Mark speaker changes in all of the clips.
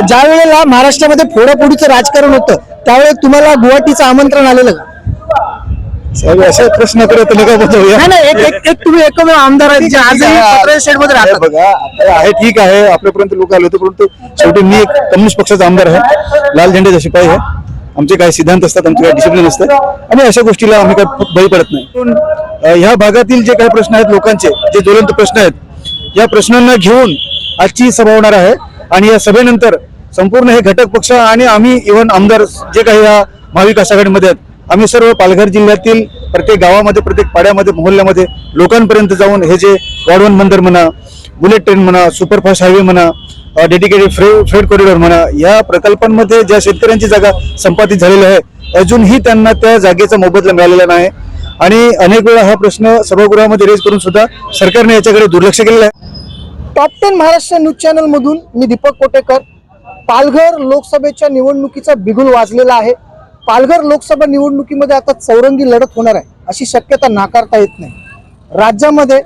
Speaker 1: ज्या वेळेला महाराष्ट्रामध्ये फोडाफोडीचं राजकारण होतं त्यावेळेस तुम्हाला गुवाहाटीचं आमंत्रण आलेलं का?
Speaker 2: साहेब अशा नका बदलूया.
Speaker 1: नाही नाही एक- एक एक तुम्ही एकमेव आमदार आहेत जे आजही पत्राच्या शेडमध्ये राहतात.
Speaker 2: बघा आता आहे ठीक आहे आपल्यापर्यंत लोक आले होते परंतु शेवटी मी एक कम्युनिस्ट पक्षाचा आमदार आहे. लाल झेंडे शिपाई आहे. आमचे काही सिद्धांत असतात आमचे काही डिसिप्लिन असतात. आणि अशा गोष्टीला आम्ही काही बळी पडत नाही. पण, अं, ह्या भागातील जे काही प्रश्न आहेत लोकांचे जे ज्वलंत प्रश्न आहेत या प्रश्नांना घेऊन आजची सभा होणार आहे. आणि या सभेनंतर संपूर्ण हे घटक पक्ष आणि आम्ही इव्हन आमदार जे काही या महाविकास आघाडीमध्ये आहेत आम्ही सर्व पालघर जिल्ह्यातील प्रत्येक गावामध्ये प्रत्येक पाड्यामध्ये मोहल्ल्यामध्ये लोकांपर्यंत जाऊन हे जे वाढवण बंदर म्हणा बुलेट ट्रेन म्हणा सुपरफास्ट हायवे म्हणा डेडिकेटेड फ्रे फ्रेड कॉरिडॉर म्हणा या प्रकल्पांमध्ये ज्या शेतकऱ्यांची जागा संपादित झालेली आहे अजूनही त्यांना त्या जागेचा मोबदला मिळालेला नाही. आणि अनेक वेळा हा प्रश्न सभागृहामध्ये रेज करून सुद्धा सरकारने याच्याकडे दुर्लक्ष केलेलं आहे.
Speaker 1: Top ten Maharashtra news channel मधून मी दीपक कोटेकर. पालघर लोकसभेच्या निवडणुकीचा बिगुल वाजलेला आहे. पालघर लोकसभा निवडणुकीमध्ये आता चौरंगी लढत होणार आहे अशी शक्यता नाकारता येत नाही. राज्यामध्ये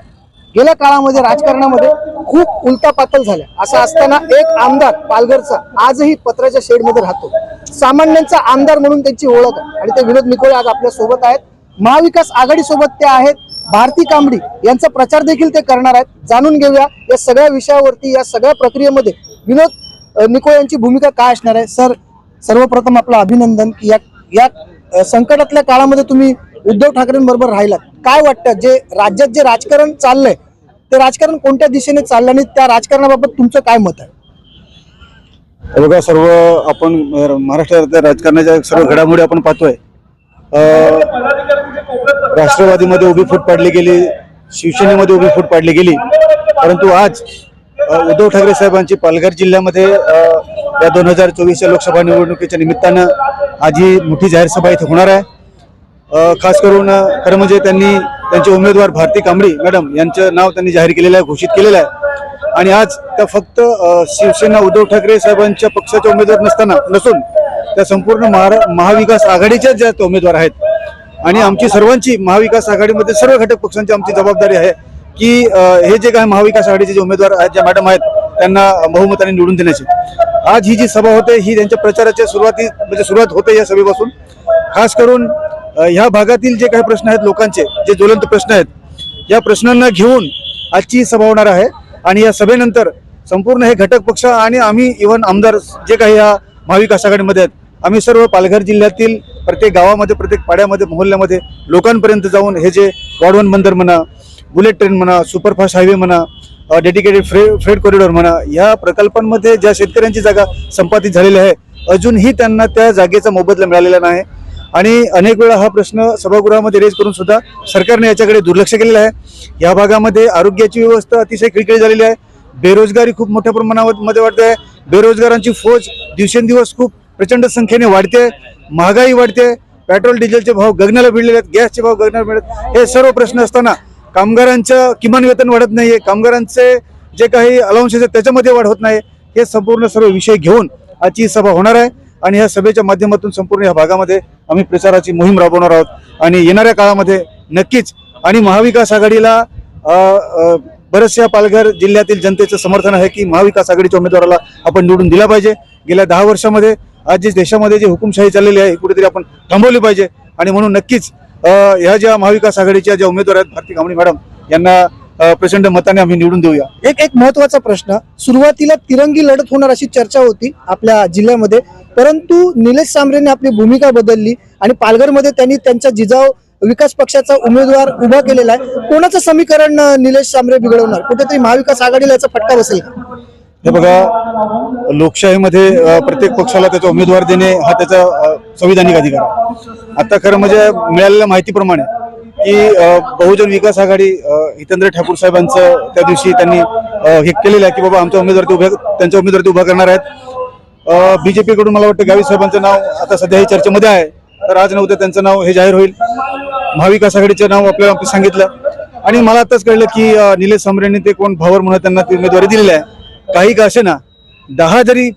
Speaker 1: गेल्या काळामध्ये राजकारणामध्ये खूप उलटापातल झाल्या. असं असताना एक आमदार पालघरचा आजही पत्राच्या शेडमध्ये राहतो. सामान्यांचा आमदार म्हणून त्यांची ओळख आहे. आणि ते विनोद निकोळे आज आपल्यासोबत आहेत. महाविकास आघाडी सोबत ते आहेत. भारती कांबडी यांचा प्रचार देखील ते करणार आहेत. जाणून घेऊया या सगळ्या विषयावरती या सगळ्या प्रक्रियेमध्ये विनोद निको यांची भूमिका काय असणार आहे? सर सर्वप्रथम आपलं अभिनंदन की या या संकटातल्या काळामध्ये तुम्ही उद्धव ठाकरेंबरोबर राहिलात. काय वाटतं? जे राज्यात जे राजकारण चाललंय ते राजकारण कोणत्या दिशेने चाललं आणि त्या राजकारणाबाबत तुमचं काय मत आहे?
Speaker 2: बघा सर्व आपण महाराष्ट्रात राजकारणाच्या सर्व घडामोडी आपण पाहतोय. अं, राष्ट्रवादीमध्ये उभी फूट पाडली गेली शिवसेनेमध्ये उभी फूट पाडली गेली. परंतु आज उद्धव ठाकरे साहेबांची पालघर जिल्ह्यामध्ये या दोन हजार चोवीसच्या लोकसभा निवडणुकीच्या निमित्तानं आज ही मोठी जाहीर सभा इथे होणार आहे. खास करून खरं म्हणजे त्यांनी त्यांचे उमेदवार भारती कांबडी मॅडम यांचं नाव त्यांनी जाहीर केलेलं आहे घोषित केलेलं आहे. आणि आज त्या फक्त शिवसेना उद्धव ठाकरे साहेबांच्या पक्षाचे उमेदवार नसताना नसून त्या संपूर्ण महा महाविकास आघाडीच्याच ज्या उमेदवार आहेत आणि आमची सर्वांची महाविकास आघाडीमध्ये सर्व घटक पक्षांची आमची जबाबदारी आहे की हे जे काही महाविकास आघाडीचे जे उमेदवार आहेत ज्या मॅडम आहेत त्यांना बहुमताने निवडून देण्याची. आज ही जी सभा होते ही त्यांच्या प्रचाराच्या सुरुवाती म्हणजे सुरुवात होते या सभेपासून. खास करून ह्या भागातील जे काही प्रश्न आहेत लोकांचे जे ज्वलंत प्रश्न आहेत या प्रश्नांना घेऊन आजची ही सभा होणार आहे. आणि या सभेनंतर संपूर्ण हे घटक पक्ष आणि आम्ही इव्हन आमदार जे काही या महाविकास आघाडीमध्ये आहेत आम्ही सर्व पालघर जिल्ह्यातील प्रत्येक गावामध्ये प्रत्येक पाड्यामध्ये मोहल्ल्यामध्ये लोकांपर्यंत जाऊन हे जे वाढवण बंदर म्हणा बुलेट ट्रेन म्हणा सुपरफास्ट हायवे म्हणा डेडिकेटेड फ्रे फ्रेड कॉरिडॉर म्हणा या प्रकल्पांमध्ये ज्या शेतकऱ्यांची जागा संपादित झालेली आहे अजूनही त्यांना त्या जागेचा मोबदला मिळालेला नाही. आणि अनेक वेळा हा प्रश्न सभागृहामध्ये रेज करून सुद्धा सरकारने याच्याकडे दुर्लक्ष केलेलं आहे. या भागामध्ये आरोग्याची व्यवस्था अतिशय खिळखिळी झालेली आहे. बेरोजगारी खूप मोठ्या प्रमाणामध्ये वाढते आहे. बेरोजगारांची फौज दिवसेंदिवस खूप प्रचंड संख्येने वाढते महागाई वाढते पेट्रोल डिझेलचे भाव गगनाला भिडलेले आहेत गॅसचे भाव गगनाला मिळत हे सर्व प्रश्न असताना कामगारांचं किमान वेतन वाढत नाहीये कामगारांचे जे काही अलाउन्सेस आहेत त्याच्यामध्ये वाढ होत नाही. हे संपूर्ण सर्व विषय घेऊन आजची सभा होणार आहे आणि ह्या सभेच्या माध्यमातून संपूर्ण या भागामध्ये आम्ही प्रचाराची मोहीम राबवणार आहोत. आणि येणाऱ्या काळामध्ये नक्कीच आणि महाविकास आघाडीला बऱ्याचशा पालघर जिल्ह्यातील जनतेचं समर्थन आहे की महाविकास आघाडीच्या उमेदवाराला आपण निवडून दिला पाहिजे. गेल्या दहा वर्षामध्ये आज जे देशामध्ये जी हुकुमशाही चाललेली आहे ही कुठेतरी आपण थांबवली पाहिजे. आणि म्हणून नक्कीच ह्या ज्या महाविकास आघाडीच्या ज्या उमेदवार आहेत भारती कांबळे मॅडम यांना प्रचंड मताने आम्ही निवडून देऊया.
Speaker 1: एक एक महत्त्वाचा प्रश्न सुरुवातीला तिरंगी लढत होणार अशी चर्चा होती आपल्या जिल्ह्यामध्ये परंतु निलेश सांबरेने आपली भूमिका बदलली आणि पालघरमध्ये त्यांनी त्यांचा जिजाव विकास पक्षाचा उमेदवार उभा केलेला आहे. कोणाचं समीकरण निलेश सांबरे बिघडवणार? कुठेतरी महाविकास आघाडीला याचा फटका बसेल
Speaker 2: हे बघा लोकशाहीमध्ये प्रत्येक पक्षाला त्याचा उमेदवार देणे हा त्याचा संविधानिक अधिकार आहे. आता खरं म्हणजे मिळालेल्या माहितीप्रमाणे की बहुजन विकास आघाडी हितेंद्र ठाकूर साहेबांचं त्या दिवशी त्यांनी हे केलेलं आहे की बाबा आमचा उमेदवार ते उभ्या त्यांच्या उमेदवार ते उभा करणार आहेत. बीजेपीकडून मला वाटतं गावी साहेबांचं नाव आता सध्या हे चर्चेमध्ये आहे. तर आज नव्हतं त्यांचं नाव हे जाहीर होईल. महाविकास आघाडीचं नाव आपल्याला सांगितलं. आणि मला आताच कळलं की निलेश समरेंनी ते कोण भावर म्हणून त्यांना ती उमेदवारी दिलेली आहे. काही का असे ना दहा जरी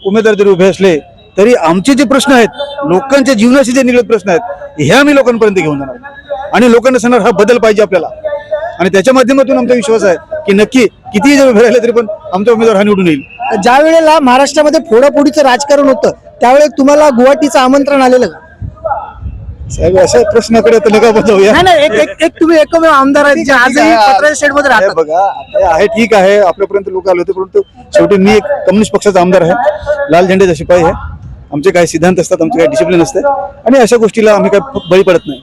Speaker 2: उमेदवार जरी उभे असले तरी आमचे जे प्रश्न आहेत लोकांच्या जीवनाशी जे निगडीत प्रश्न आहेत हे आम्ही लोकांपर्यंत घेऊन जाणार. आणि लोकांना सांगणार हा बदल पाहिजे आपल्याला. आणि त्याच्या माध्यमातून आमचा विश्वास आहे की नक्की कितीही जर उभे राहिले तरी पण आमचा उमेदवार हा निवडून येईल.
Speaker 1: ज्या वेळेला महाराष्ट्रामध्ये फोडाफोडीचं राजकारण होतं त्यावेळेला तुम्हाला गुवाहाटीचं आमंत्रण आलेलं का?
Speaker 2: साहेब अशा प्रश्नाकडे तर नका
Speaker 1: नाही नाही एक एक एक तुम्ही एकमेव आमदार आहेत जे आजही पत्राच्या शेडमध्ये राहतात.
Speaker 2: बघा आहे ठीक आहे आपल्यापर्यंत लोक आले होते परंतु शेवटी मी एक कम्युनिस्ट पक्षाचा आमदार आहे. लाल झेंड्याचा शिपाई आहे. आमचे काही सिद्धांत असतात आमचे काही डिसिप्लिन असते. आणि अशा गोष्टीला आम्ही काही बळी पडत नाही.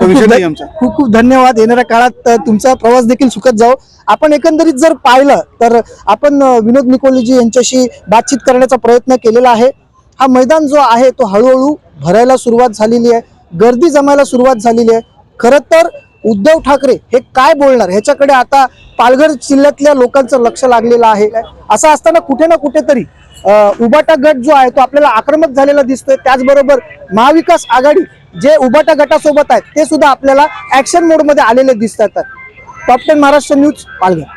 Speaker 2: तो विषय नाही आमचा.
Speaker 1: खूप खूप धन्यवाद. येणाऱ्या काळात अ, तुमचा प्रवास देखील सुखद जाओ आपण एकंदरीत जर पाहिलं तर आपण अ, विनोद निकोलीजी यांच्याशी बातचीत करण्याचा प्रयत्न केलेला आहे. हा मैदान जो आहे तो हळूहळू भरायला सुरुवात झालेली आहे गर्दी जमायला सुरुवात झालेली आहे. खरं तर उद्धव ठाकरे हे काय बोलणार? ह्याच्याकडे आता पालघर जिल्ह्यातल्या लोकांचं लक्ष लागलेलं आहे. असं असताना कुठे ना कुठेतरी उबाटा गट जो आहे तो आपल्याला आक्रमक झालेला दिसतोय. त्याचबरोबर महाविकास आघाडी जे उबाटा गटासोबत आहेत ते सुद्धा आपल्याला ऍक्शन मोडमध्ये आलेले दिसतात. Top ten Maharashtra news Palghar.